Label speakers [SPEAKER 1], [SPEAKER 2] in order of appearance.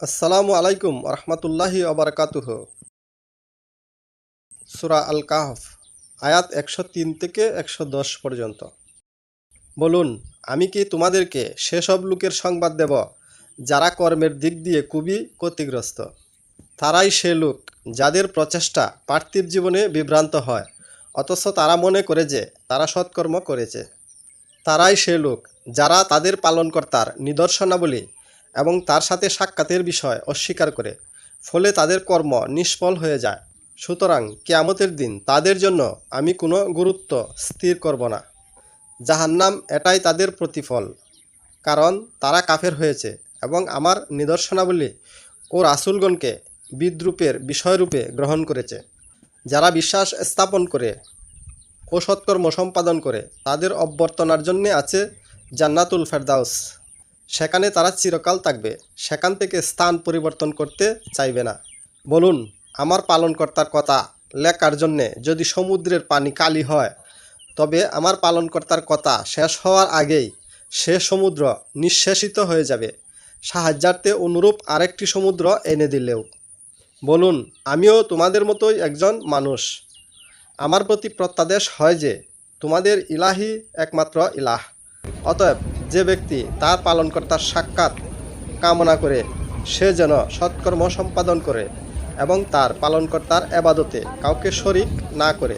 [SPEAKER 1] আসসালামু আলাইকুম রহমতুল্লাহি অবরকাতুহ সুরা আল কাহফ আয়াত একশো তিন থেকে একশো দশ পর্যন্ত। বলুন, আমি কি তোমাদেরকে সেসব লোকের সংবাদ দেব যারা কর্মের দিক দিয়ে খুবই ক্ষতিগ্রস্ত? তারাই সে লোক যাদের প্রচেষ্টা পার্থিব জীবনে বিভ্রান্ত হয়, অথচ তারা মনে করে যে তারা সৎকর্ম করেছে। তারাই সে লোক যারা তাদের পালনকর্তার নিদর্শনাবলী এবং তার সাথে সাক্ষাতের বিষয় অস্বীকার করে, ফলে তাদের কর্ম নিষ্ফল হয়ে যায়। সুতরাং কেয়ামতের দিন তাদের জন্য আমি কোনো গুরুত্ব স্থির করব না। জাহান্নাম এটাই তাদের প্রতিফল, কারণ তারা কাফের হয়েছে এবং আমার নিদর্শনাবলী ও রাসুলগণকে বিদ্রুপের বিষয়রূপে গ্রহণ করেছে। যারা বিশ্বাস স্থাপন করে ও সৎকর্ম সম্পাদন করে, তাদের অভ্যর্থনার জন্যে আছে জান্নাতুল ফেরদাউস। সেখানে তারা চিরকাল থাকবে। সেখান থেকে স্থান পরিবর্তন করতে চাইবে না। বলুন, আমার পালনকর্তার কথা লেখার জন্যে যদি সমুদ্রের পানি কালি হয়, তবে আমার পালনকর্তার কথা শেষ হওয়ার আগেই সে সমুদ্র নিঃশেষিত হয়ে যাবে। সাহায্যার্থে অনুরূপ আরেকটি সমুদ্র এনে দিলেও। বলুন, আমিও তোমাদের মতোই একজন মানুষ। আমার প্রতি প্রত্যাদেশ হয় যে, তোমাদের ইলাহি একমাত্র ইলাহ। অতএব যে ব্যক্তি তার পালনকর্তার সাক্ষাৎ কামনা করে, সে যেন সৎকর্ম সম্পাদন করে এবং তার পালনকর্তার এবাদতে কাউকে শরিক না করে।